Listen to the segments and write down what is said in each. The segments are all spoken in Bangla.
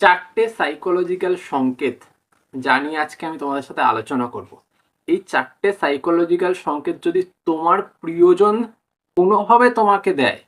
চারটে সাইকোলজিক্যাল সংকেত যা নিয়ে আজকে আমি তোমাদের সাথে আলোচনা করব। এই চারটে সাইকোলজিক্যাল সংকেত যদি তোমার প্রিয়জন কোনোভাবে তোমাকে দেয়,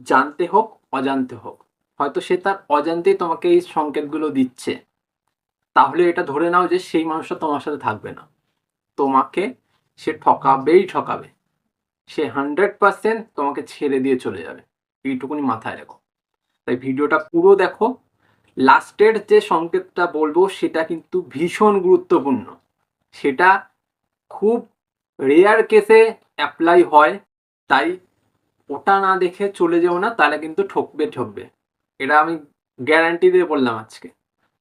জানতে হোক, অজান্তে হোক, হয়তো সে তার অজান্তেই তোমাকে এই সংকেতগুলো দিচ্ছে, তাহলে এটা ধরে নাও যে সেই মানুষটা তোমার সাথে থাকবে না। তোমাকে সে ঠকাবেই ঠকাবে, সে হান্ড্রেড পার্সেন্ট তোমাকে ছেড়ে দিয়ে চলে যাবে। এইটুকুনি মাথায় রেখো। তাই ভিডিওটা পুরো দেখো। লাস্টের যে সংকেতটা বলব, সেটা কিন্তু ভীষণ গুরুত্বপূর্ণ। সেটা খুব রেয়ার কেসে অ্যাপ্লাই হয়, তাই ওটা না দেখে চলে যেও না, তাহলে কিন্তু ঠকবে ঠকবে। এটা আমি গ্যারান্টি দিয়ে বললাম আজকে।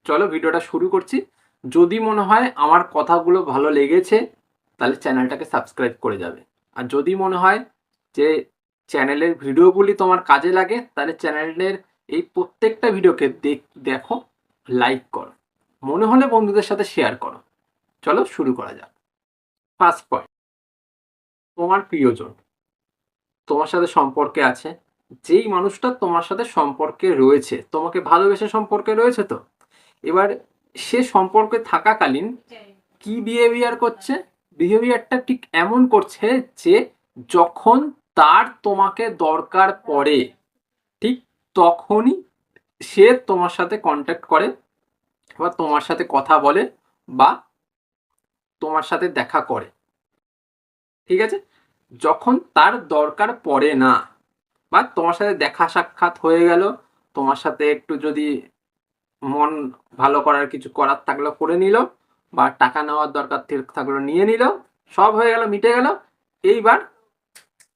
চলো ভিডিওটা শুরু করছি। যদি মনে হয় আমার কথাগুলো ভালো লেগেছে, তাহলে চ্যানেলটাকে সাবস্ক্রাইব করে যাবে। আর যদি মনে হয় যে চ্যানেলের ভিডিওগুলি তোমার কাজে লাগে, তাহলে চ্যানেলের এই প্রত্যেকটা ভিডিওকে দেখ লাইক করো। মনে হলে বন্ধুদের সাথে শেয়ার করো। চলো শুরু করা যাক। ফার্স্ট পয়েন্ট তোমার প্রিয়জন। তোমার সাথে সম্পর্কে আছে। যেই মানুষটা তোমার সাথে সম্পর্কে রয়েছে, তোমাকে ভালোবেসে সম্পর্কে রয়েছে তো? এবার সে সম্পর্কে থাকাকালীন কি বিহেভিয়ার করছে? বিহেভিয়ারটা ঠিক এমন করছে যে যখন তার তোমাকে দরকার পড়ে, ঠিক তখনই সে তোমার সাথে কন্ট্যাক্ট করে বা তোমার সাথে কথা বলে বা তোমার সাথে দেখা করে। ঠিক আছে? যখন তার দরকার পড়ে না বা তোমার সাথে দেখা সাক্ষাৎ হয়ে গেল, তোমার সাথে একটু যদি মন ভালো করার কিছু করার থাকল, করে নিল বা টাকা নেওয়ার দরকার থাকল, নিয়ে নিল, সব হয়ে গেল, মিটে গেল, এইবার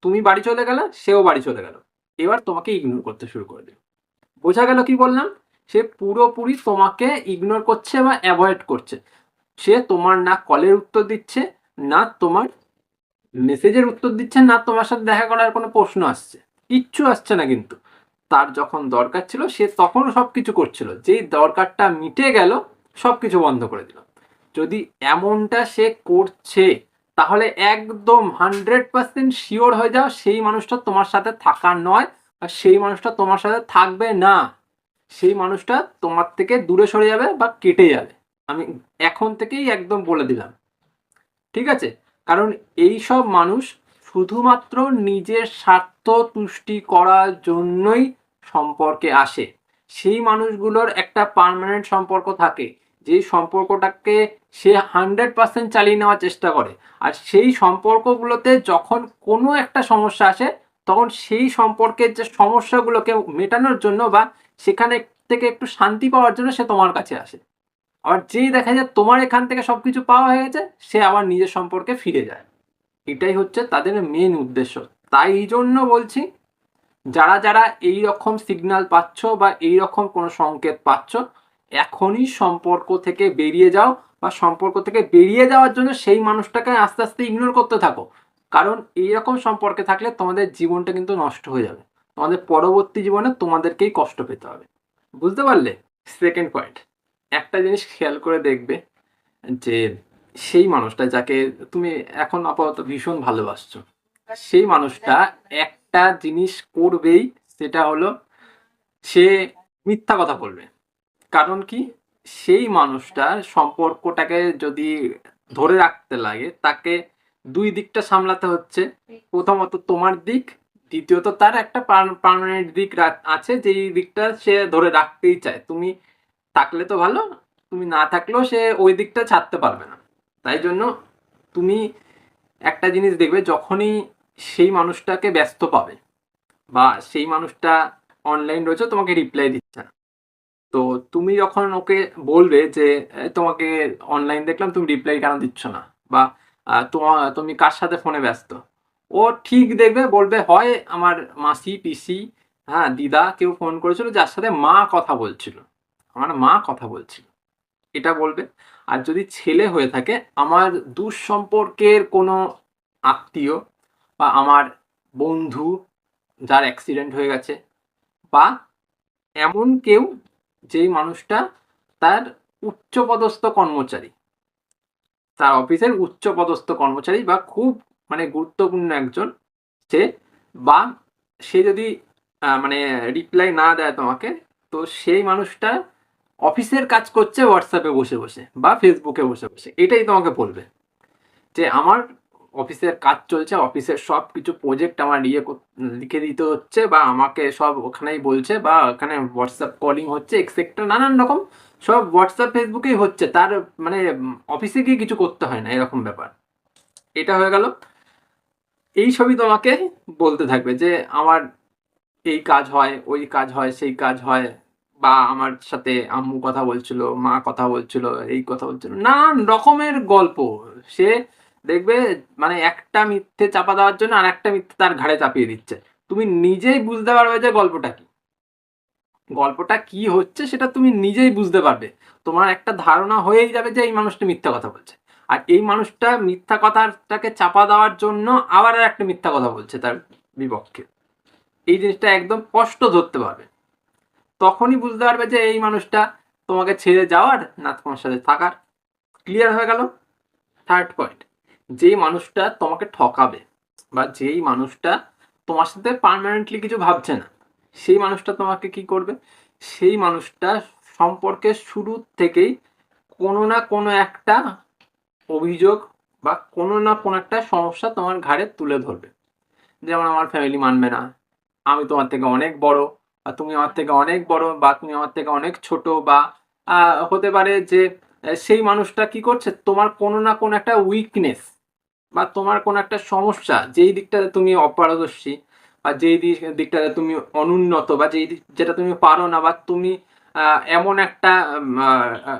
তুমি বাড়ি চলে গেলে, সেও বাড়ি চলে গেল। এবার তোমাকে ইগনোর করতে শুরু করে দিল। বোঝা গেল কি বললাম? সে পুরোপুরি তোমাকে ইগনোর করছে বা অ্যাভয়েড করছে। সে তোমার না কলের উত্তর দিচ্ছে, না তোমার মেসেজের উত্তর দিচ্ছে, না তোমার সাথে দেখা করার কোনো প্রশ্ন আসছে। কিচ্ছু আসছে না কিন্তু। তার যখন দরকার ছিল, সে তখন সব কিছু করছিল। যেই দরকারটা মিটে গেল সব কিছু বন্ধ করে দিল। যদি এমনটা সে করছে তাহলে একদম হান্ড্রেড পার্সেন্ট শিওর হয়ে যাও সেই মানুষটা তোমার সাথে থাকার নয় আর সেই মানুষটা তোমার সাথে থাকবে না। সেই মানুষটা তোমার থেকে দূরে সরে যাবে বা কেটে যাবে। আমি এখন থেকেই একদম বলে দিলাম। ঠিক আছে? কারণ এই সব মানুষ শুধুমাত্র নিজের স্বার্থ তুষ্টি করার জন্যই সম্পর্কে আসে। সেই মানুষগুলোর একটা পার্মানেন্ট সম্পর্ক থাকে। যেই সম্পর্কটাকে সে হান্ড্রেড পার্সেন্ট চালিয়ে নেওয়ার চেষ্টা করে। আর সেই সম্পর্কগুলোতে যখন কোনো একটা সমস্যা আসে, তখন সেই সম্পর্কের যে সমস্যাগুলোকে মেটানোর জন্য বা সেখানে থেকে একটু শান্তি পাওয়ার জন্য সে তোমার কাছে আসে। আবার যেই দেখা যায় তোমার এখান থেকে সব কিছু পাওয়া হয়ে গেছে, সে আবার নিজের সম্পর্কে ফিরে যায়। এটাই হচ্ছে তাদের মেন উদ্দেশ্য। তাই এই জন্য বলছি, যারা যারা এই রকম সিগন্যাল পাচ্ছ বা এই রকম কোনো সংকেত পাচ্ছ এখনই সম্পর্ক থেকে বেরিয়ে যাও বা সম্পর্ক থেকে বেরিয়ে যাওয়ার জন্য সেই মানুষটাকে আস্তে আস্তে ইগনোর করতে থাকো। কারণ এই রকম সম্পর্কে থাকলে তোমাদের জীবনটা কিন্তু নষ্ট হয়ে যাবে। তোমাদের পরবর্তী জীবনে তোমাদেরকেই কষ্ট পেতে হবে। বুঝতে পারলে? সেকেন্ড পয়েন্ট একটা জিনিস খেয়াল করে দেখবে যে সেই মানুষটা যাকে তুমি এখন আপাতত ভীষণ ভালোবাসছো, সেই মানুষটা একটা জিনিস করবেই, সেটা হলো সে মিথ্যা কথা বলবে। কারণ কি? সেই মানুষটার সম্পর্কটাকে যদি ধরে রাখতে লাগে, তাকে দুই দিকটা সামলাতে হচ্ছে। প্রথমত তোমার দিক, দ্বিতীয়ত তার একটা পার্মানেন্ট দিক আছে যেই দিকটা সে ধরে রাখতেই চায়। তুমি থাকলে তো ভালো, তুমি না থাকলেও সে ওই দিকটা ছাড়তে পারবে না। তাই জন্য তুমি একটা জিনিস দেখবে, যখনই সেই মানুষটাকে ব্যস্ত পাবে বা সেই মানুষটা অনলাইন রয়েছে তোমাকে রিপ্লাই দিচ্ছে না। তো তুমি যখন ওকে বলবে যে "এ, তোমাকে অনলাইন দেখলাম তুমি রিপ্লাই কেন দিচ্ছ না? বা তুমি কার সাথে ফোনে ব্যস্ত? ও ঠিক দেখবে বলবে হয় আমার মাসি পিসি হ্যাঁ দিদা কেউ ফোন করেছিল যার সাথে মা কথা বলছিল। আমার মা কথা বলছিল। এটা বলবে। আর যদি ছেলে হয়ে থাকে আমার দুঃসম্পর্কের কোনো আত্মীয় বা আমার বন্ধু যার অ্যাক্সিডেন্ট হয়ে গেছে বা এমন কেউ যেই মানুষটা তার উচ্চপদস্থ কর্মচারী, তার অফিসের উচ্চপদস্থ কর্মচারী বা খুব মানে গুরুত্বপূর্ণ একজন, সে বা সে যদি মানে রিপ্লাই না দেয় তোমাকে, তো সেই মানুষটা অফিসের কাজ করছে হোয়াটসঅ্যাপে বসে বসে বা ফেসবুকে বসে বসে। এটাই তোমাকে বলবে যে, আমার অফিসের কাজ চলছে, অফিসের সব কিছু প্রজেক্ট আমার ইয়ে লিখে দিতে হচ্ছে বা আমাকে সব ওখানেই বলছে বা ওখানে হোয়াটসঅ্যাপ কলিং হচ্ছে এক্সেট্রা নানান রকম। সব হোয়াটসঅ্যাপ ফেসবুকেই হচ্ছে। তার মানে অফিসে গিয়ে কিছু করতে হয় না, এরকম ব্যাপার। এটা হয়ে গেল। এই সবই তোমাকে বলতে থাকবে যে আমার এই কাজ হয়, ওই কাজ হয়, সেই কাজ হয় বা আমার সাথে আম্মু কথা বলছিল, মা কথা বলছিল, এই কথা বলছিল, নানান রকমের গল্প। সে দেখবে মানে একটা মিথ্যে চাপা দেওয়ার জন্য আর একটা মিথ্যে তার ঘাড়ে চাপিয়ে দিচ্ছে। তুমি নিজেই বুঝতে পারবে যে গল্পটা কি। গল্পটা কি হচ্ছে সেটা তুমি নিজেই বুঝতে পারবে। তোমার একটা ধারণা হয়েই যাবে যে এই মানুষটা মিথ্যা কথা বলছে। আর এই মানুষটা মিথ্যা কথাটাকে চাপা দেওয়ার জন্য আবার আর একটা মিথ্যা কথা বলছে তার বিপক্ষে। এই জিনিসটা একদম স্পষ্ট ধরতে পারবে। তখনই বুঝতে পারবে যে এই মানুষটা তোমাকে ছেড়ে যাওয়ার না তোমার সাথে থাকার। ক্লিয়ার হয়ে গেল? থার্ড পয়েন্ট যেই মানুষটা তোমাকে ঠকাবে বা যেই মানুষটা তোমার সাথে পার্মানেন্টলি কিছু ভাবছে না, সেই মানুষটা তোমাকে কি করবে? সেই মানুষটা সম্পর্কে শুরু থেকেই কোনো না কোনো একটা অভিযোগ বা কোনো না কোনো একটা সমস্যা তোমার ঘাড়ে তুলে ধরবে। যেমন আমার ফ্যামিলি মানবে না, আমি তোমার থেকে অনেক বড় বা তুমি আমার থেকে অনেক বড় বা তুমি আমার থেকে অনেক ছোট বা হতে পারে যে সেই মানুষটা কি করছে? তোমার কোনো না কোনো একটা উইকনেস বা তোমার কোনো একটা সমস্যা, যেই দিকটাতে তুমি অপারদর্শী বা যেই দিক- দিকটাতে তুমি অনুন্নত বা যেই দিক, যেটা তুমি পারো না বা তুমি এমন একটা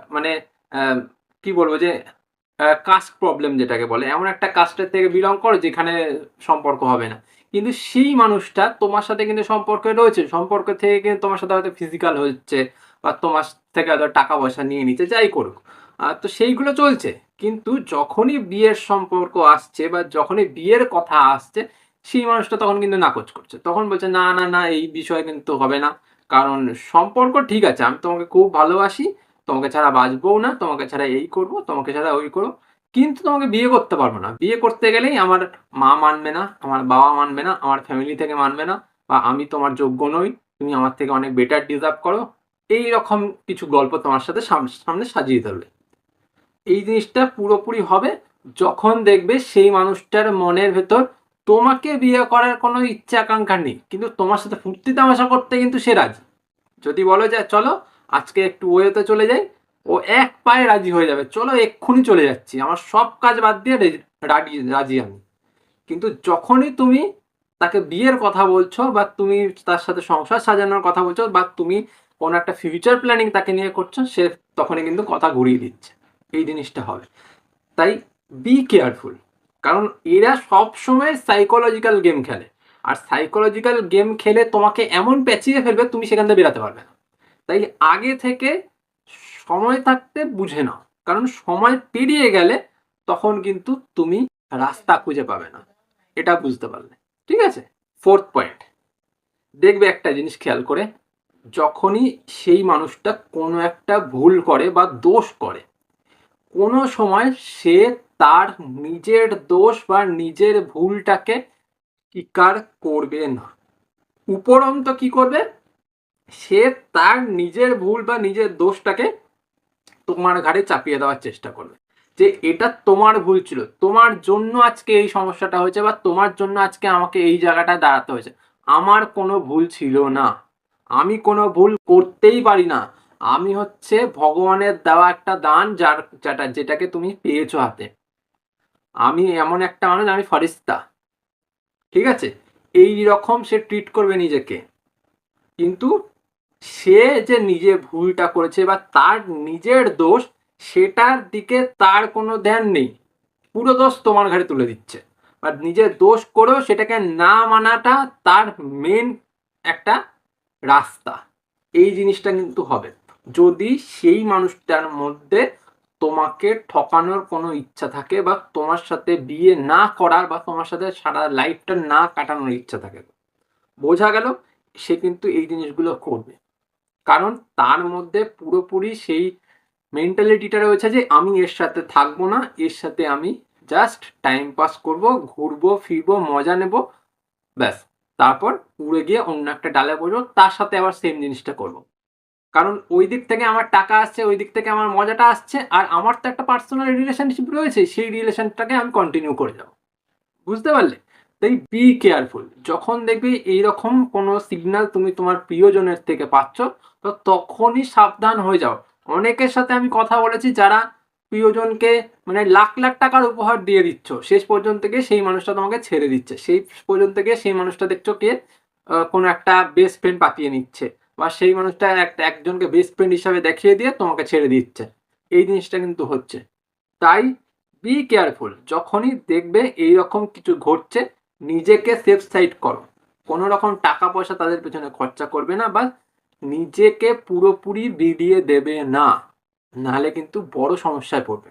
মানে কি বলব যে কাস্ট প্রবলেম যেটাকে বলে, এমন একটা কাস্টের থেকে বিলং করো যেখানে সম্পর্ক হবে না। কিন্তু সেই মানুষটা তোমার সাথে কিন্তু সম্পর্কে রয়েছে, সম্পর্ক থেকে কিন্তু তোমার সাথে হয়তো ফিজিক্যাল হচ্ছে বা তোমার থেকে হয়তো টাকা পয়সা নিয়ে নিতে যাই করুক। তো সেইগুলো চলছে। কিন্তু যখনই বিয়ের সম্পর্ক আসছে বা যখনই বিয়ের কথা আসছে, সেই মানুষটা তখন কিন্তু নাকচ করছে। তখন বলছে, না না না, এই বিষয়ে কিন্তু হবে না। কারণ সম্পর্ক ঠিক আছে, আমি তোমাকে খুব ভালোবাসি, তোমাকে ছাড়া বাঁচবও না, তোমাকে ছাড়া এই করব, তোমাকে ছাড়া ওই করব। কিন্তু তোমাকে বিয়ে করতে পারব না। বিয়ে করতে গেলেই আমার মা মানবে না, আমার বাবা মানবে না, আমার ফ্যামিলি থেকে মানবে না, বা আমি তোমার যোগ্য নই, তুমি আমার থেকে অনেক বেটার ডিজার্ভ করো। এই রকম কিছু গল্প তোমার সাথে সাম- সামনে সাজিয়ে ধরবে। এই জিনিসটা পুরোপুরি হবে যখন দেখবে সেই মানুষটার মনের ভেতর তোমাকে বিয়ে করার কোনো ইচ্ছা আকাঙ্ক্ষা নেই। কিন্তু তোমার সাথে ফুর্তি তামাশা করতে কিন্তু সে রাজি। যদি বলো যে, চলো, আজকে একটু ওয়েতে চলে যাই। ও এক পায়ে রাজি হয়ে যাবে। চলো, এক্ষুনি চলে যাচ্ছি। আমার সব কাজ বাদ দিয়ে রাজি রাজি আমি। কিন্তু যখনই তুমি তাকে বিয়ের কথা বলছো বা তুমি তার সাথে সংসার সাজানোর কথা বলছো বা তুমি কোনো একটা ফিউচার প্ল্যানিং তাকে নিয়ে করছ, সে তখনই কিন্তু কথা ঘুরিয়ে দিচ্ছে। এই জিনিসটা হবে। তাই বি কেয়ারফুল কারণ এরা সবসময় সাইকোলজিক্যাল গেম খেলে। আর সাইকোলজিক্যাল গেম খেলে তোমাকে এমন পেঁচিয়ে ফেলবে তুমি সেখান থেকে বেরাতে পারবে না। তাই আগে থেকে সময় থাকতে বুঝে নাও, কারণ সময় পেরিয়ে গেলে তখন কিন্তু তুমি রাস্তা খুঁজে পাবে না। এটা বুঝতে পারলে, ঠিক আছে? ফোর্থ পয়েন্ট দেখবে একটা জিনিস খেয়াল করে, যখনই সেই মানুষটা কোনো একটা ভুল করে বা দোষ করে কোনো সময় সে তার নিজের দোষ বা নিজের ভুলটাকে স্বীকার করবে না। উপরন্ত কি করবে? সে তার নিজের ভুল বা নিজের দোষটাকে তোমার ঘাড়ে চাপিয়ে দেওয়ার চেষ্টা করবে। যে এটা তোমার ভুল ছিল, তোমার জন্য আজকে এই সমস্যাটা হয়েছে বা তোমার জন্য আজকে আমাকে এই জায়গাটায় দাঁড়াতে হয়েছে। আমার কোনো ভুল ছিল না। আমি কোনো ভুল করতেই পারি না। আমি হচ্ছে ভগবানের দেওয়া একটা দান যার যেটা, যেটাকে তুমি পেয়েছ হাতে। আমি এমন একটা মানুষ আমি ফরিস্তা। ঠিক আছে? এই রকম সে ট্রিট করবে নিজেকে। কিন্তু সে যে নিজে ভুলটা করেছে বা তার নিজের দোষ, সেটার দিকে তার কোনো ধ্যান নেই। পুরো দোষ তোমার ঘাড়ে তুলে দিচ্ছে। বা নিজের দোষ করেও সেটাকে না মানাটা তার মেন একটা রাস্তা। এই জিনিসটা কিন্তু হবে। যদি সেই মানুষটার মধ্যে তোমাকে ঠকানোর কোনো ইচ্ছা থাকে বা তোমার সাথে বিয়ে না করার বা তোমার সাথে সারা লাইফটা না কাটানোর ইচ্ছা থাকে, বোঝা গেল সে কিন্তু এই জিনিসগুলো করবে। কারণ তার মধ্যে পুরোপুরি সেই মেন্টালিটিটা রয়েছে যে আমি এর সাথে থাকব না, এর সাথে আমি জাস্ট টাইম পাস করব, ঘুরবো, ফিরবো, মজা নেব, ব্যাস। তারপর উড়ে গিয়ে অন্য একটা ডালে বসবো, তার সাথে আবার সেম জিনিসটা করব। কারণ ওই দিক থেকে আমার টাকা আসছে, ওই দিক থেকে আমার মজাটা আসছে, আর আমার তো একটা পার্সোনাল রিলেশনশিপ রয়েছে, সেই রিলেশনটাকে আমি কন্টিনিউ করে যাব। বুঝতে পারলে? তাই বি কেয়ারফুল যখন দেখবে এইরকম কোনো সিগন্যাল তুমি তোমার প্রিয়জনের থেকে পাচ্ছ, তো তখনই সাবধান হয়ে যাও। অনেকের সাথে আমি কথা বলেছি যারা প্রিয়জনকে মানে লাখ লাখ টাকার উপহার দিয়ে দিচ্ছ, শেষ পর্যন্ত গিয়ে সেই মানুষটা তোমাকে ছেড়ে দিচ্ছে। সেই পর্যন্ত গিয়ে সেই মানুষটা দেখছ কে কোনো একটা বেস্ট ফ্রেন্ড পাতিয়ে নিচ্ছে। বা সেই মানুষটা একটা একজনকে বেস্ট ফ্রেন্ড হিসাবে দেখিয়ে দিয়ে তোমাকে ছেড়ে দিচ্ছে। এই জিনিসটা কিন্তু হচ্ছে। তাই বি কেয়ারফুল যখনই দেখবে এই রকম কিছু ঘটছে, নিজেকে সেফ সাইড করো। কোনো রকম টাকা পয়সা তাদের পেছনে খরচা করবে না বা নিজেকে পুরোপুরি বিড়িয়ে দেবে না। নাহলে কিন্তু বড় সমস্যায় পড়বে।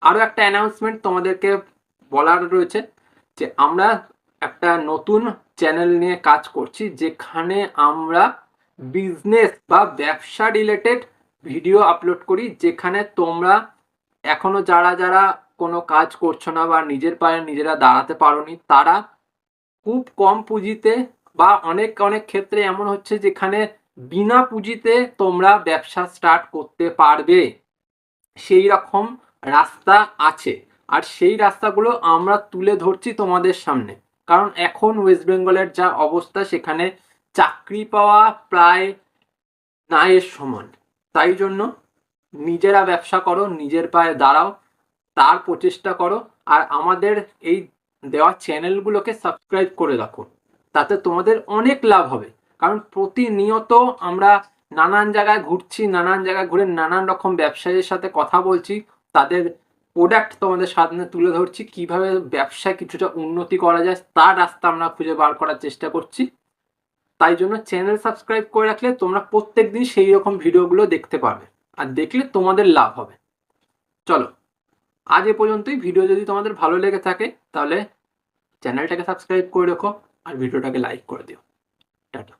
আরও একটা অ্যানাউন্সমেন্ট তোমাদেরকে বলার রয়েছে যে, আমরা একটা নতুন চ্যানেল নিয়ে কাজ করছি, যেখানে আমরা বিজনেস বা ব্যবসা রিলেটেড ভিডিও আপলোড করি, যেখানে তোমরা এখনও যারা যারা কোনো কাজ করছ না বা নিজের পায়ে নিজেরা দাঁড়াতে পারোনি, তারা খুব কম পুঁজিতে বা অনেক অনেক ক্ষেত্রে এমন হচ্ছে যেখানে বিনা পুঁজিতে তোমরা ব্যবসা স্টার্ট করতে পারবে। সেই রকম রাস্তা আছে। আর সেই রাস্তাগুলো আমরা তুলে ধরছি তোমাদের সামনে। কারণ এখন ওয়েস্ট বেঙ্গলের যা অবস্থা, সেখানে চাকরি পাওয়া প্রায় নায়ের সমান। তাই জন্য নিজেরা ব্যবসা করো, নিজের পায়ে দাঁড়াও, তার প্রচেষ্টা করো, আর আমাদের এই দেওয়া চ্যানেলগুলোকে সাবস্ক্রাইব করে রাখো। তাতে তোমাদের অনেক লাভ হবে। কারণ প্রতিনিয়ত আমরা নানান জায়গায় ঘুরছি, নানান জায়গায় ঘুরে নানান রকম ব্যবসায়ীর সাথে কথা বলছি, তাদের প্রোডাক্ট তোমাদের সামনে তুলে ধরছি, কীভাবে ব্যবসায় কিছুটা উন্নতি করা যায়, তার রাস্তা আমরা খুঁজে বার করার চেষ্টা করছি। তাই জন্য চ্যানেল সাবস্ক্রাইব করে রাখলে তোমরা প্রত্যেক দিন সেই রকম ভিডিওগুলো দেখতে পাবে। আর দেখলে তোমাদের লাভ হবে। চলো, আজ এ পর্যন্তই। ভিডিও যদি তোমাদের ভালো লেগে থাকে, তাহলে চ্যানেলটাকে সাবস্ক্রাইব করে রেখো আর ভিডিওটাকে লাইক করে দিও। টাটা।